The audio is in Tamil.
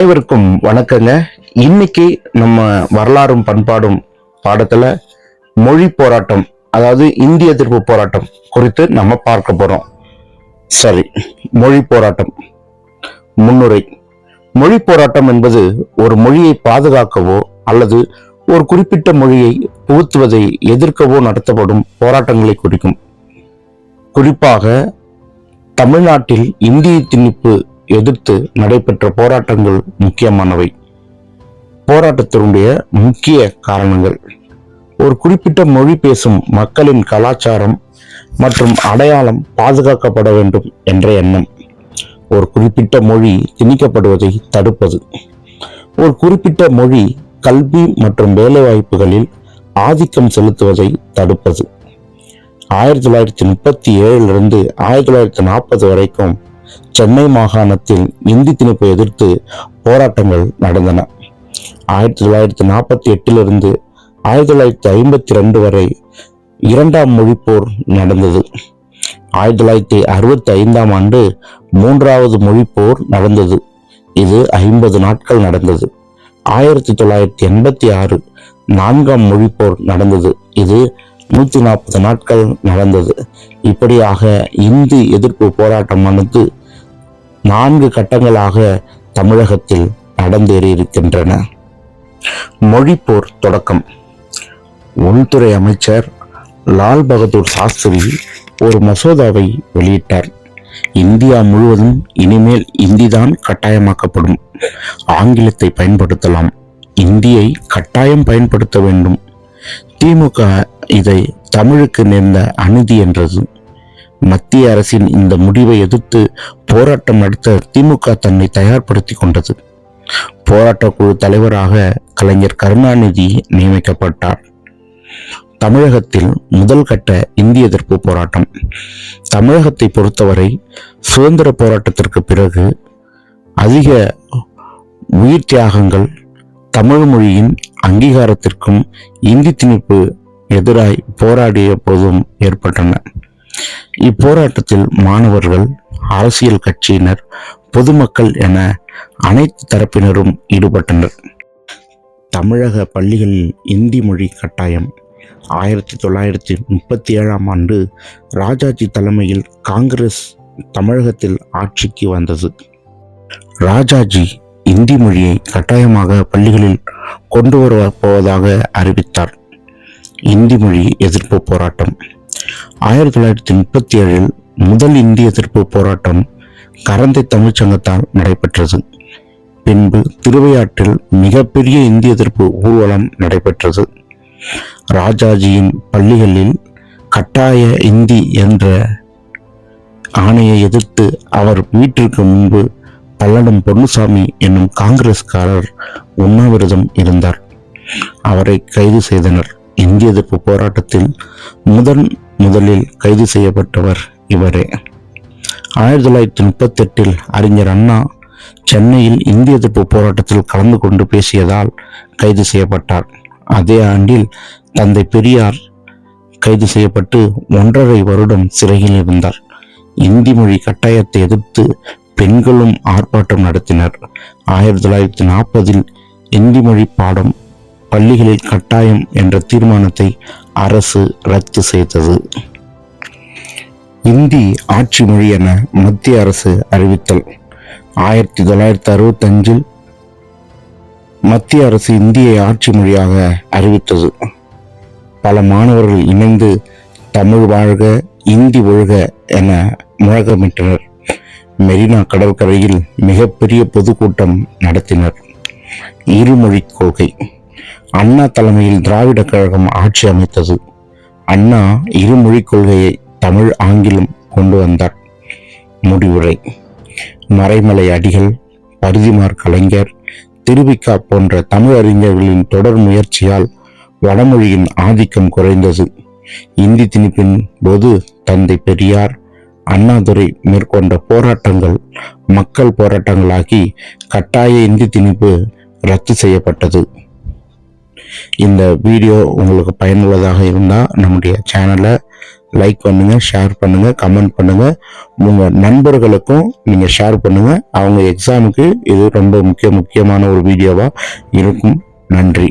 அனைவருக்கும் வணக்கங்க. இன்னைக்கு நம்ம வரலாறும் பண்பாடும் பாடத்துல மொழி போராட்டம் அதாவது இந்திய எதிர்ப்பு போராட்டம் குறித்து நம்ம பார்க்க போறோம். சரி மொழி போராட்டம் முன்னுரை. மொழி போராட்டம் என்பது ஒரு மொழியை பாதுகாக்கவோ அல்லது ஒரு குறிப்பிட்ட மொழியை புகுத்துவதை எதிர்க்கவோ நடத்தப்படும் போராட்டங்களை குறிக்கும். குறிப்பாக தமிழ்நாட்டில் இந்திய திணிப்பு எதிர்த்து நடைபெற்ற போராட்டங்கள் முக்கியமானவை. போராட்டத்தினுடைய முக்கிய காரணங்கள். ஒரு குறிப்பிட்ட மொழி பேசும் மக்களின் கலாச்சாரம் மற்றும் அடையாளம் பாதுகாக்கப்பட வேண்டும் என்ற எண்ணம். ஒரு குறிப்பிட்ட மொழி திணிக்கப்படுவதை தடுப்பது. ஒரு குறிப்பிட்ட மொழி கல்வி மற்றும் வேலைவாய்ப்புகளில் ஆதிக்கம் செலுத்துவதை தடுப்பது. ஆயிரத்தி தொள்ளாயிரத்தி முப்பத்தி ஏழிலிருந்து ஆயிரத்தி தொள்ளாயிரத்தி நாற்பது வரைக்கும் சென்னை மாகாணத்தில் இந்தி திணிப்பை எதிர்த்து போராட்டங்கள் நடந்தன. ஆயிரத்தி தொள்ளாயிரத்தி நாற்பத்தி எட்டிலிருந்து ஆயிரத்தி தொள்ளாயிரத்தி ஐம்பத்தி ரெண்டு வரை இரண்டாம் மொழிப்போர் நடந்தது. ஆயிரத்தி தொள்ளாயிரத்தி அறுபத்தி ஐந்தாம் ஆண்டு மூன்றாவது மொழிப்போர் நடந்தது. இது ஐம்பது நாட்கள் நடந்தது. ஆயிரத்தி தொள்ளாயிரத்தி எண்பத்தி ஆறு நான்காம் மொழிப்போர் நடந்தது. இது நூத்தி நாற்பது நாட்கள் நடந்தது. இப்படியாக இந்தி எதிர்ப்பு போராட்டமானது நான்கு கட்டங்களாக தமிழகத்தில் நடந்தேறியிருக்கின்றன. மொழிப்போர் தொடக்கம். உள்துறை அமைச்சர் லால் பகதூர் சாஸ்திரி ஒரு மசோதாவை வெளியிட்டார். இந்தியா முழுவதும் இனிமேல் இந்தி தான் கட்டாயமாக்கப்படும். ஆங்கிலத்தை பயன்படுத்தலாம். இந்தியை கட்டாயம் பயன்படுத்த வேண்டும். திமுக இதை தமிழுக்கு நேர்ந்த அநீதி என்றது மத்திய அரசின் இந்த முடிவை எதிர்த்து போராட்டம் நடத்த திமுக தன்னை தயார்படுத்தி கொண்டது. போராட்ட குழு தலைவராக கலைஞர் கருணாநிதி நியமிக்கப்பட்டார். தமிழகத்தில் முதல் கட்ட இந்திய எதிர்ப்பு போராட்டம். தமிழகத்தை பொறுத்தவரை சுதந்திர போராட்டத்திற்கு பிறகு அதிக உயிர் தியாகங்கள் தமிழ் மொழியின் அங்கீகாரத்திற்கும் இந்தி திணிப்பு எதிராய் போராடிய போதும் ஏற்பட்டன. இப்போராட்டத்தில் மாணவர்கள் அரசியல் கட்சியினர் பொதுமக்கள் என அனைத்து தரப்பினரும் ஈடுபட்டனர். தமிழக பள்ளிகளில் இந்தி மொழி கட்டாயம். ஆயிரத்தி தொள்ளாயிரத்தி முப்பத்தி ஏழாம் ஆண்டு ராஜாஜி தலைமையில் காங்கிரஸ் தமிழகத்தில் ஆட்சிக்கு வந்தது. ராஜாஜி இந்தி மொழியை கட்டாயமாக பள்ளிகளில் கொண்டு வர போவதாக அறிவித்தார். இந்தி மொழி எதிர்ப்பு போராட்டம். ஆயிரத்தி தொள்ளாயிரத்தி முப்பத்தி ஏழில் முதல் இந்திய எதிர்ப்பு போராட்டம் கரந்தை தமிழ்ச்சங்கத்தால் நடைபெற்றது. பின்பு திருவையாற்றில் மிகப்பெரிய இந்திய எதிர்ப்பு ஊர்வலம் நடைபெற்றது. ராஜாஜியின் பள்ளிகளில் கட்டாய இந்தி என்ற ஆணையை எதிர்த்து அவர் வீட்டிற்கு முன்பு பல்லடம் பொன்னுசாமி என்னும் காங்கிரஸ்காரர் உண்ணாவிரதம் இருந்தார். அவரை கைது செய்தனர். இந்திய எதிர்ப்பு போராட்டத்தில் முதன் முதலில் கைது செய்யப்பட்டவர் இவரே. ஆயிரத்தி தொள்ளாயிரத்தி முப்பத்தி எட்டில் அறிஞர் அண்ணா சென்னையில் இந்திய எதிர்ப்பு போராட்டத்தில் கலந்து கொண்டு பேசியதால் கைது செய்யப்பட்டார். அதே ஆண்டில் தந்தை பெரியார் கைது செய்யப்பட்டு ஒன்றரை வருடம் சிறையில் இருந்தார். இந்தி மொழி கட்டாயத்தை எதிர்த்து பெண்களும் ஆர்ப்பாட்டம் நடத்தினர். ஆயிரத்தி தொள்ளாயிரத்தி நாற்பதில் இந்தி மொழி பாடம் பள்ளிகளில் கட்டாயம் என்ற தீர்மானத்தை அரசு ரத்து செய்தது. இந்தி ஆட்சி மொழி என மத்திய அரசு அறிவித்தல். ஆயிரத்தி தொள்ளாயிரத்தி அறுபத்தஞ்சில் மத்திய அரசு இந்தியை ஆட்சி மொழியாக அறிவித்தது. பல மாணவர்கள் இணைந்து தமிழ் வாழ்க இந்தி ஒழுக என முழக்கமிட்டனர். மெரினா கடற்கரையில் மிகப்பெரிய பொதுக்கூட்டம் நடத்தினர். இருமொழி கொள்கை. அண்ணா தலைமையில் திராவிட கழகம் ஆட்சி அமைத்தது. அண்ணா இருமொழி கொள்கையை தமிழ் ஆங்கிலம் கொண்டு வந்தார். முடிவுரை. மறைமலை அடிகள் பரிதிமார் கலைஞர் திருவிக்கா போன்ற தமிழ் அறிஞர்களின் தொடர் முயற்சியால் வடமொழியின் ஆதிக்கம் குறைந்தது. இந்தி திணிப்பின் போது தந்தை பெரியார் அண்ணாதுரை மேற்கொண்ட போராட்டங்கள் மக்கள் போராட்டங்களாகி கட்டாய இந்தி திணிப்பு ரத்து செய்யப்பட்டது. இந்த வீடியோ உங்களுக்கு பயனுள்ளதாக இருந்தால் நம்முடைய சேனலை லைக் பண்ணுங்கள் ஷேர் பண்ணுங்கள் கமெண்ட் பண்ணுங்கள் உங்கள் நண்பர்களுக்கும் நீங்கள் ஷேர் பண்ணுங்கள் அவங்க எக்ஸாமுக்கு இது ரொம்ப முக்கிய முக்கியமான ஒரு வீடியோவாக இருக்கும். நன்றி.